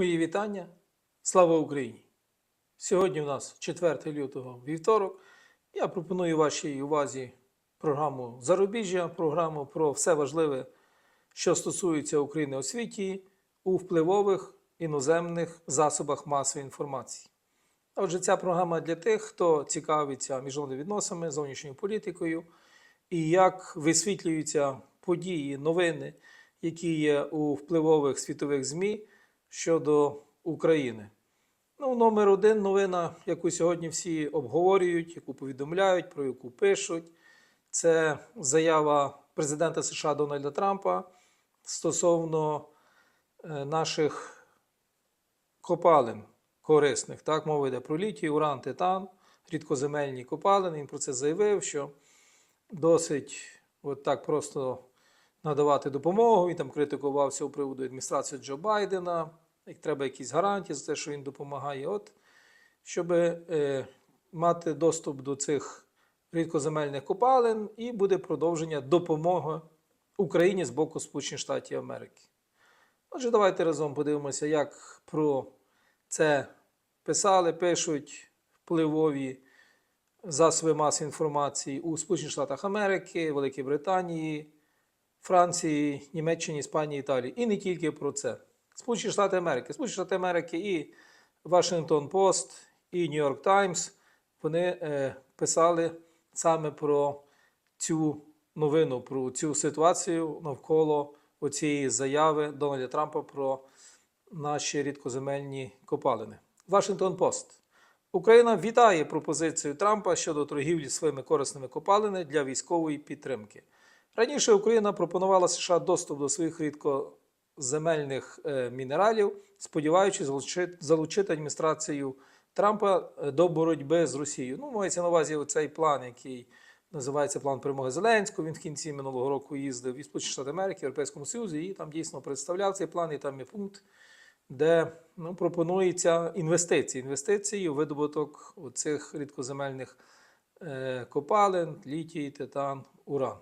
Мої вітання. Слава Україні! Сьогодні у нас 4 лютого вівторок. Я пропоную вашій увазі програму Зарубіжжя, програму про все важливе, що стосується України у світі у впливових іноземних засобах масової інформації. Отже, ця програма для тих, хто цікавиться міжнародними відносинами, зовнішньою політикою і як висвітлюються події, новини, які є у впливових світових ЗМІ щодо України. Ну, номер один новина, яку сьогодні всі обговорюють, яку повідомляють, про яку пишуть, це заява президента США Дональда Трампа стосовно е, наших копалин корисних. Так, мова йде про літій, уран, титан, рідкоземельні копалини. Він про це заявив, що досить от так просто надавати допомогу. Він там критикувався у приводу адміністрації Джо Байдена. Як треба якісь гарантії за те, що він допомагає. От, щоб е, мати доступ до цих рідкоземельних копалин, і буде продовження допомоги Україні з боку Сполучених Штатів Америки. Отже, давайте разом подивимося, як про це писали, пишуть впливові засоби масової інформації у Сполучених Штатах Америки, Великій Британії, Франції, Німеччині, Іспанії, Італії. І не тільки про це. Сполучені Штати Америки. Сполучені Штати Америки і Вашингтон Пост, і Нью-Йорк Таймс вони е, писали саме про цю новину, про цю ситуацію навколо оцієї заяви Дональда Трампа про наші рідкоземельні копалини. Вашингтон Пост. Україна вітає пропозицію Трампа щодо торгівлі своїми корисними копалинами для військової підтримки. Раніше Україна пропонувала США доступ до своїх рідкоземельних е, мінералів, сподіваючись залучити, адміністрацію Трампа е, до боротьби з Росією. Ну, мається на увазі цей план, який називається план перемоги Зеленського. Він в кінці минулого року їздив і Сполучені Штати Америки, Європейському Союзі, і там дійсно представляв цей план, і там є пункт, де ну, пропонується інвестиції. Інвестиції у видобуток цих рідкоземельних е, копалин, літій, титан, уран.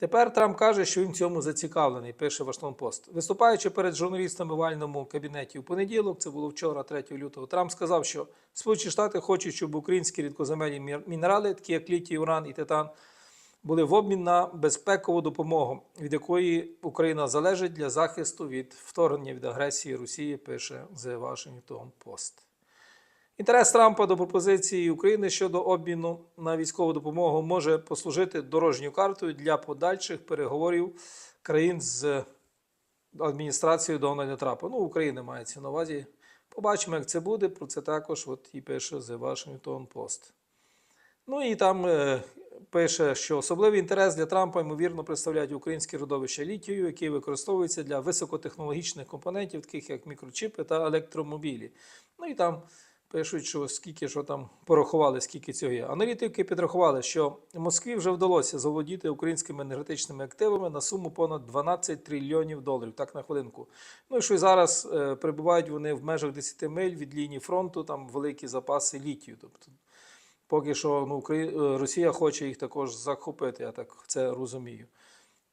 Тепер Трамп каже, що він цьому зацікавлений, пише Вашингтон Пост. Виступаючи перед журналістами в вальному кабінеті у понеділок, це було вчора, 3 лютого, Трамп сказав, що Сполучені Штати хочуть, щоб українські рідкоземельні мі- мінерали, такі як літій, уран і титан, були в обмін на безпекову допомогу, від якої Україна залежить для захисту від вторгнення від агресії Росії, пише The Washington Post. Інтерес Трампа до пропозиції України щодо обміну на військову допомогу може послужити дорожньою картою для подальших переговорів країн з адміністрацією Дональда Трампа. Ну, України мається на увазі. Побачимо, як це буде. Про це також от і пише The Washington Post. Ну і там е, пише, що особливий інтерес для Трампа, ймовірно, представляють українські родовища літію, які використовуються для високотехнологічних компонентів, таких як мікрочіпи та електромобілі. Ну і там пишуть, що скільки що там порахували, скільки цього є. Аналітики підрахували, що Москві вже вдалося заволодіти українськими енергетичними активами на суму понад 12 трильйонів доларів. Так на хвилинку. Ну і що й зараз е, перебувають вони в межах 10 миль від лінії фронту, там великі запаси літію. Тобто поки що ну, Украї- е, Росія хоче їх також захопити, я так це розумію.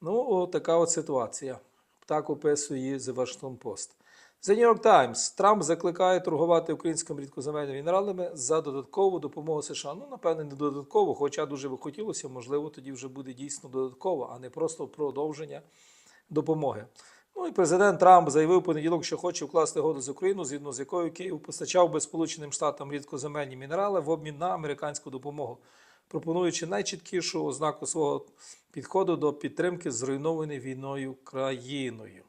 Ну, от така от ситуація. Так описує The Washington Post. The New York Times. Трамп закликає торгувати українськими рідкоземельними мінералами за додаткову допомогу США. Ну, напевне, не додатково, хоча дуже би хотілося, можливо, тоді вже буде дійсно додатково, а не просто продовження допомоги. Ну і президент Трамп заявив понеділок, що хоче вкласти угоду з Україною, згідно з якою Київ постачав би Сполученим Штатам рідкоземельні мінерали в обмін на американську допомогу, пропонуючи найчіткішу ознаку свого підходу до підтримки зруйнованої війною країною.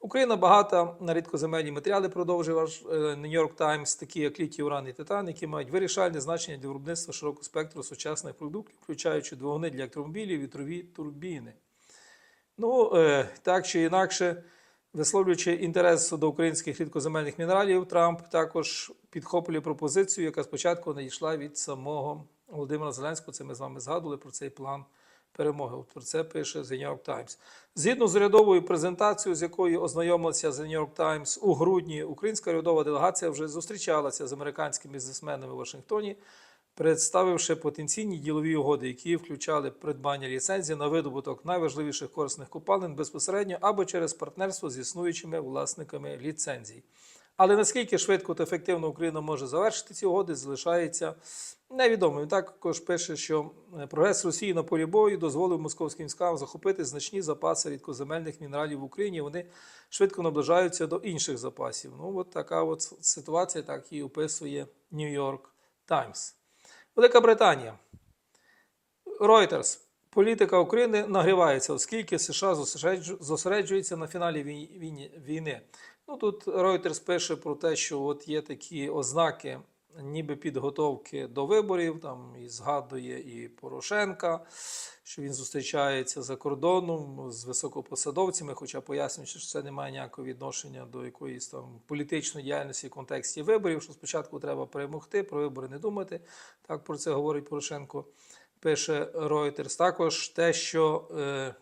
Україна багата на рідкоземельні матеріали, продовжує ваш е, New York Times, такі як літій, уран і титан, які мають вирішальне значення для виробництва широкого спектру сучасних продуктів, включаючи двигуни для електромобілів, вітрові турбіни. Ну, е, так чи інакше, висловлюючи інтерес до українських рідкоземельних мінералів, Трамп також підхоплює пропозицію, яка спочатку надійшла від самого Володимира Зеленського. Це ми з вами згадували про цей план перемоги. От Про це пише The New York Times. Згідно з урядовою презентацією, з якою ознайомилися The New York Times у грудні, українська урядова делегація вже зустрічалася з американськими бізнесменами в Вашингтоні представивши потенційні ділові угоди, які включали придбання ліцензії на видобуток найважливіших корисних копалин безпосередньо або через партнерство з існуючими власниками ліцензій. Але наскільки швидко та ефективно Україна може завершити ці угоди, залишається невідомим. Він також пише, що е, прогрес Росії на полі бою дозволив московським військам захопити значні запаси рідкоземельних мінералів в Україні. Вони швидко наближаються до інших запасів. Ну, от така от ситуація, так і описує York Times. Велика Британія. Reuters. Політика України нагрівається, оскільки США зосереджується на фіналі війни. Ну тут Reuters пише про те, що от є такі ознаки, ніби підготовки до виборів. Там і згадує і Порошенка, що він зустрічається за кордоном з високопосадовцями, хоча пояснюючи, що це не має ніякого відношення до якоїсь там політичної діяльності в контексті виборів. Що спочатку треба перемогти, про вибори не думати. Так про це говорить Порошенко. Пише Reuters. Також те, що е,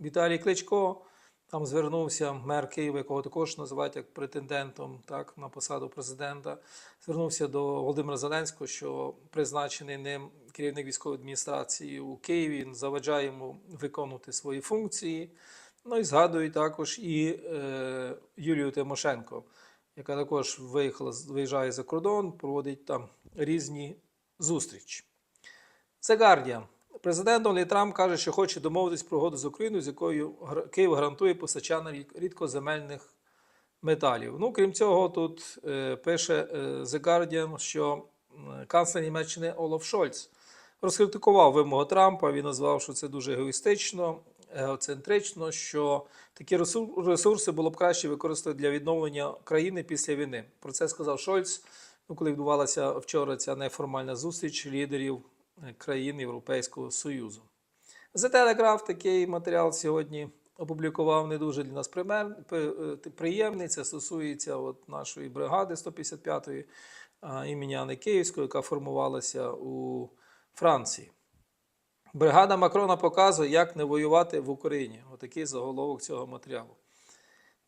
Віталій Кличко там звернувся мер Києва, якого також називають як претендентом так, на посаду президента. Звернувся до Володимира Зеленського, що призначений ним керівник військової адміністрації у Києві він заважає йому виконувати свої функції. Ну і згадують також і е, Юлію Тимошенко, яка також виїхала, виїжджає за кордон, проводить там різні зустрічі. The Guardian. Президент Дональд Трамп каже, що хоче домовитись про угоду з Україною, з якою Київ гарантує постачання рід- рідкоземельних металів. Ну, крім цього, тут е, пише е, The Guardian, що канцлер Німеччини Олаф Шольц розкритикував вимогу Трампа. Він назвав, що це дуже егоїстично, егоцентрично, що такі ресурси було б краще використати для відновлення країни після війни. Про це сказав Шольц, ну, коли відбувалася вчора ця неформальна зустріч лідерів країн Європейського Союзу. The Telegraph такий матеріал сьогодні опублікував не дуже для нас е, приємний. Це стосується от нашої бригади 155-ї імені Анни Київської, яка формувалася у Франції. Бригада Макрона показує, як не воювати в Україні. Отакий заголовок цього матеріалу.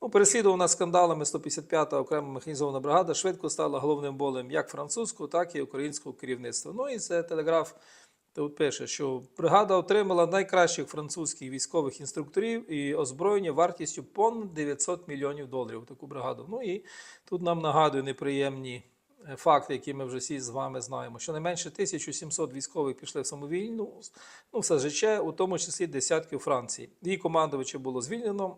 Ну, переслідувана скандалами 155-та окрема механізована бригада швидко стала головним болем як французького, так і українського керівництва. Ну і це телеграф тут пише, що бригада отримала найкращих французьких військових інструкторів і озброєння вартістю понад 900 мільйонів доларів. Таку бригаду. Ну і тут нам нагадує неприємні е, факти, які ми вже всі з вами знаємо. Щонайменше 1700 військових пішли в самовільну, ну, в СЖЧ, у тому числі десятки у Франції. Її командувача було звільнено.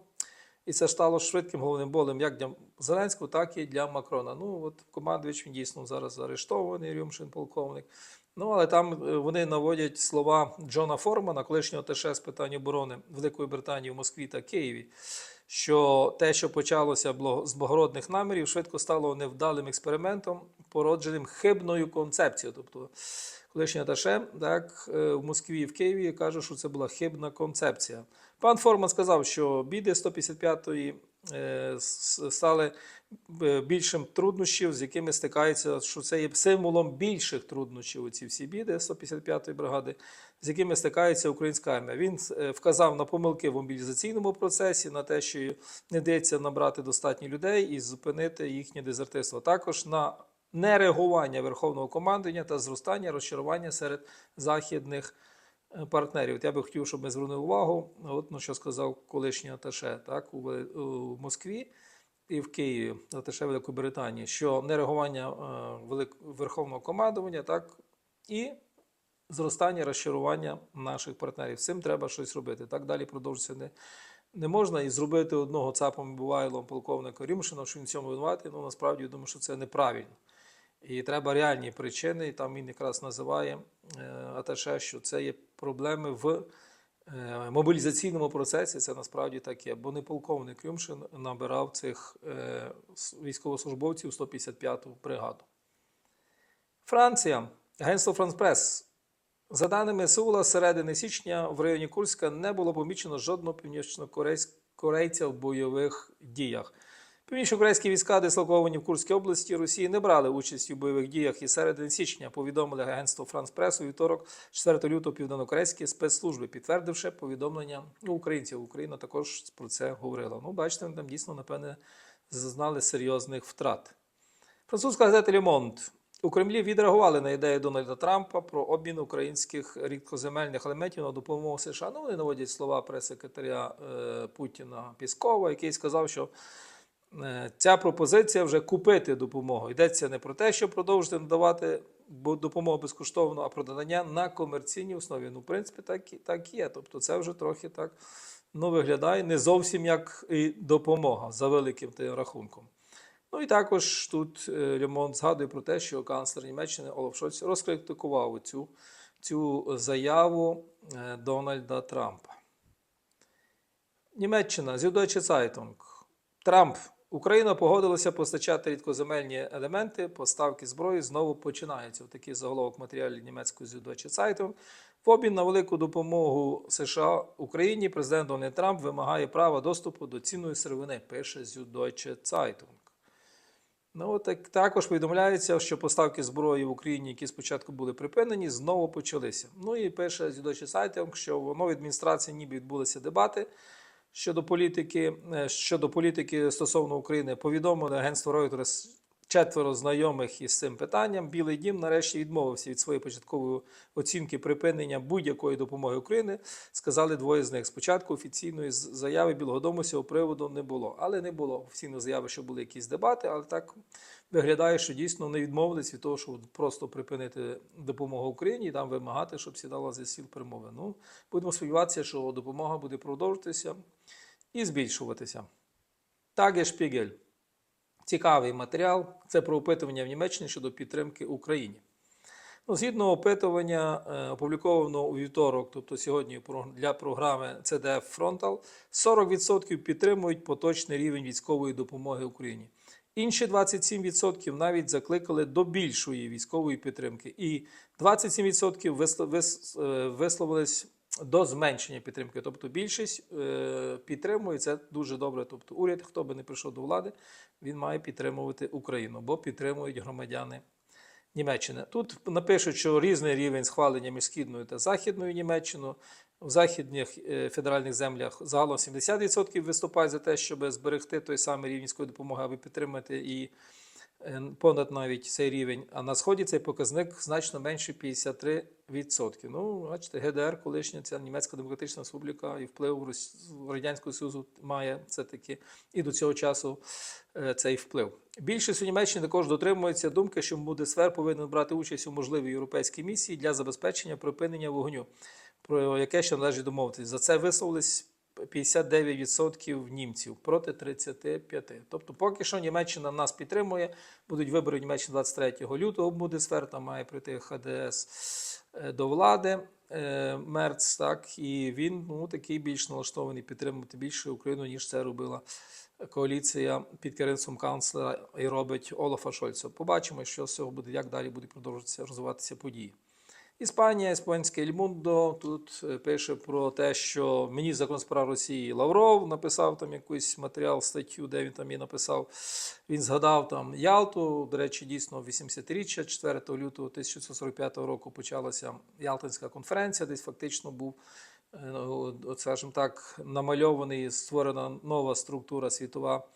І це стало швидким головним болем як для Зеленського, так і для Макрона. Ну, от командувач він дійсно зараз заарештований, Рюмшин, полковник. Ну, але там е, вони наводять слова Джона Формана, колишнього ТШ з питань оборони Великої Британії в Москві та Києві, що те, що почалося з благородних намірів, швидко стало невдалим експериментом, породженим хибною концепцією. Тобто, колишній аташе так, е, в Москві і в Києві каже, що це була хибна концепція. Пан Форман сказав, що біди 155-ї е, стали е, більшим труднощів, з якими стикається, що це є символом більших труднощів. Ці всі біди 155-ї бригади, з якими стикається українська армія. Він вказав на помилки в мобілізаційному процесі, на те, що не вдається набрати достатньо людей і зупинити їхнє дезертирство. Також на нереагування верховного командування та зростання розчарування серед західних е, партнерів. От я би хотів, щоб ми звернули увагу, от на що сказав колишній аташе так, у, у Москві і в Києві, аташе Великої Британії, що нереагування е, велик- верховного командування, так, і зростання розчарування наших партнерів. З цим треба щось робити. Так далі продовжитися не, не можна. І зробити одного цапом бувайлом полковника Рюмшина, що він цьому винуватий, ну насправді я думаю, що це неправильно. І треба реальні причини, і там він якраз називає е, Аташе, що це є проблеми в е, мобілізаційному процесі. Це насправді так є. Бо не полковник Рюмшин набирав цих е, військовослужбовців 155-ту бригаду. Франція. Агентство Press. За даними Сеула, середини січня в районі Курська не було помічено жодного північнокорейця в бойових діях. Північнокорейські війська, дислоковані в Курській області Росії, не брали участі в бойових діях із середини січня, повідомили агентство Франс Прес у вівторок, 4 лютого, південнокорейські спецслужби, підтвердивши повідомлення ну, українців. Україна також про це говорила. Ну, бачите, там дійсно, напевне, зазнали серйозних втрат. Французька газета Monde. У Кремлі відреагували на ідею Дональда Трампа про обмін українських рідкоземельних елементів на допомогу США. Ну, вони наводять слова прес-секретаря е, Путіна Піскова, який сказав, що ця пропозиція вже купити допомогу. Йдеться не про те, щоб продовжити надавати допомогу безкоштовно, а про надання на комерційній основі. Ну, в принципі, так, і- так є. Тобто, це вже трохи так ну, виглядає не зовсім як і допомога за великим тим рахунком. Ну і також тут е, згадує про те, що канцлер Німеччини Олаф Шольц розкритикував цю, цю заяву е, Дональда Трампа. Німеччина, Zeitung. Трамп. Україна погодилася постачати рідкоземельні елементи, поставки зброї знову починаються. Такий заголовок матеріалів німецької Süddeutsche Zeitung. В обмін на велику допомогу США Україні президент Дональд Трамп вимагає права доступу до цінної сировини, пише Süddeutsche Zeitung. Ну, так, також повідомляється, що поставки зброї в Україні, які спочатку були припинені, знову почалися. Ну і пише Süddeutsche Zeitung, що в новій адміністрації ніби відбулися дебати щодо політики, е, щодо політики стосовно України. Повідомили агентство Reuters четверо знайомих із цим питанням. Білий дім нарешті відмовився від своєї початкової оцінки припинення будь-якої допомоги України. Сказали двоє з них. Спочатку офіційної заяви Білого Дому з цього приводу не було, але не було офіційної заяви, що були якісь дебати, але так виглядає, що дійсно не відмовились від того, щоб просто припинити допомогу Україні і там вимагати, щоб сідала за стіл перемови. Ну, будемо сподіватися, що допомога буде продовжуватися і збільшуватися. Таге Шпігель. Цікавий матеріал. Це про опитування в Німеччині щодо підтримки Україні. Ну, згідно опитування, е, опублікованого у вівторок, тобто сьогодні для програми CDF Frontal, 40% підтримують поточний рівень військової допомоги Україні. Інші 27% навіть закликали до більшої військової підтримки, і 27% висло- вис- е, висловились до зменшення підтримки. Тобто більшість е, підтримує це дуже добре. Тобто, уряд, хто би не прийшов до влади, він має підтримувати Україну, бо підтримують громадяни Німеччини. Тут напишуть, що різний рівень схвалення між східною та західною Німеччиною. В західних е, федеральних землях загалом 70% виступають за те, щоб зберегти той самий рівень допомоги, аби підтримати і понад навіть цей рівень. А на сході цей показник значно менше 53%. Ну, бачите, ГДР, колишня ця Німецька Демократична Республіка і вплив Радянського Союзу має все-таки і до цього часу е, цей вплив. Більшість у Німеччині також дотримується думки, що Бундесвер повинен брати участь у можливій європейській місії для забезпечення припинення вогню, про яке ще належить домовитись. За це висловились 59% німців проти 35%. Тобто, поки що Німеччина нас підтримує. Будуть вибори в Німеччині 23 лютого. Бундесвер там має прийти ХДС е, до влади. е, Мерц, так, і він ну, такий більш налаштований підтримувати більше Україну, ніж це робила коаліція під керівництвом канцлера і робить Олафа Шольца. Побачимо, що з цього буде, як далі будуть продовжуватися розвиватися події. Іспанія, іспанське Ельмундо тут е, пише про те, що міністр закон справ Росії Лавров написав там якийсь матеріал, статтю, де він там і написав. Він згадав там Ялту. До речі, дійсно 80-річчя 4 лютого 1945 року почалася Ялтинська конференція, десь фактично був е, ну, скажімо так, намальований, створена нова структура світова.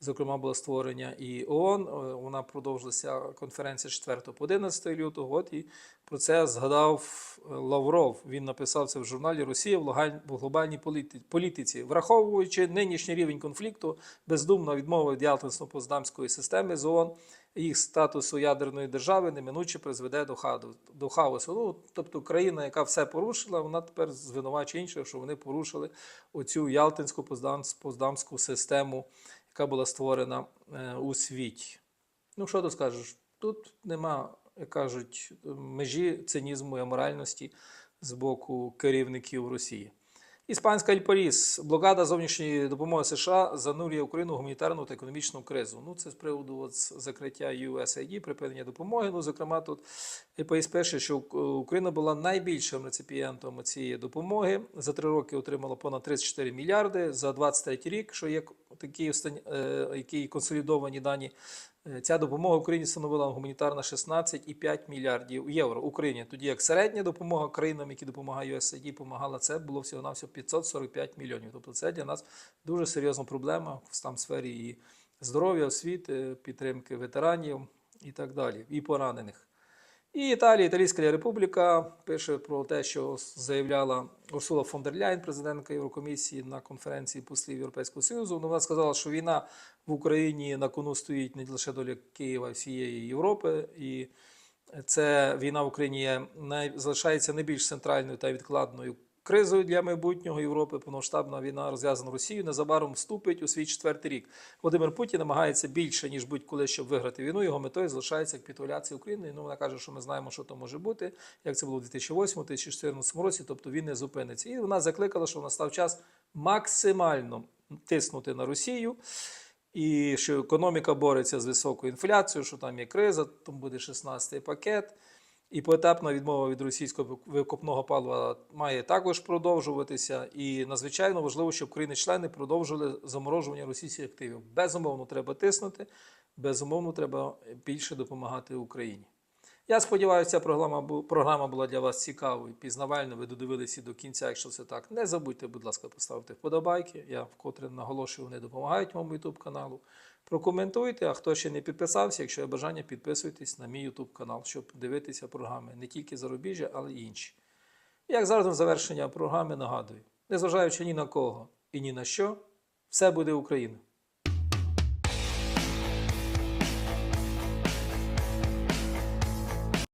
Зокрема, було створення і ООН. Е, Вона продовжилася конференція 4 по 11 лютого. От і про це згадав е, Лавров. Він написав це в журналі Росія в глобальній політи- політиці, враховуючи нинішній рівень конфлікту, бездумна відмова від Ялтинсько-Поздамської системи з ООН, їх статусу ядерної держави неминуче призведе до хаду- до хаосу. Ну, тобто країна, яка все порушила, вона тепер звинувачує інших, що вони порушили оцю Ялтинсько-Поздамську систему, яка була створена е, у світі. Ну, що ти скажеш? Тут нема, як кажуть, межі цинізму і аморальності з боку керівників Росії. Іспанська Альпаріс. Блокада зовнішньої допомоги США занурює Україну в гуманітарну та економічну кризу. Ну, це з приводу от, закриття USAID, припинення допомоги. Ну, зокрема, тут Альпаріс пише, що Україна була найбільшим реципієнтом цієї допомоги. За три роки отримала понад 34 мільярди. За 23 рік, що є такі е, які консолідовані дані, Ця допомога Україні становила гуманітарна 16,5 мільярдів євро Україні. Тоді як середня допомога країнам, які допомагають USAID, допомагала це було всього навсього 545 мільйонів. Тобто це для нас дуже серйозна проблема в там сфері і здоров'я, освіти, підтримки ветеранів, і так далі, і поранених. І Італія, Італійська Республіка пише про те, що заявляла Урсула фон дер Ляйн, президентка Єврокомісії на конференції послів Європейського Союзу. Ну, Вона сказала, що війна в Україні на кону стоїть не лише доля Києва, всієї Європи. І це війна в Україні є залишається найбільш центральною та відкладною кризою для майбутнього Європи. Повномасштабна війна розв'язана Росією незабаром вступить у свій четвертий рік. Володимир Путін намагається більше ніж будь-коли, щоб виграти війну. Його метою залишається капітуляція України. Ну вона каже, що ми знаємо, що то може бути, як це було в 2008-2014 році. Тобто він не зупиниться. І вона закликала, що настав час максимально тиснути на Росію. І що економіка бореться з високою інфляцією, що там є криза, тому буде 16-й пакет. І поетапна відмова від російського викопного палива має також продовжуватися. І надзвичайно важливо, щоб країни-члени продовжили заморожування російських активів. Безумовно, треба тиснути, безумовно, треба більше допомагати Україні. Я сподіваюся, ця програма, програма була для вас цікавою, пізнавальною. Ви додивилися до кінця. Якщо це так, не забудьте, будь ласка, поставити вподобайки. Я вкотре наголошую, вони допомагають моєму YouTube каналу. Прокоментуйте, а хто ще не підписався, якщо є бажання, підписуйтесь на мій YouTube канал, щоб дивитися програми не тільки зарубіжжя, але й інші. Як завжди, на завершення програми нагадую: незважаючи ні на кого і ні на що, все буде Україна.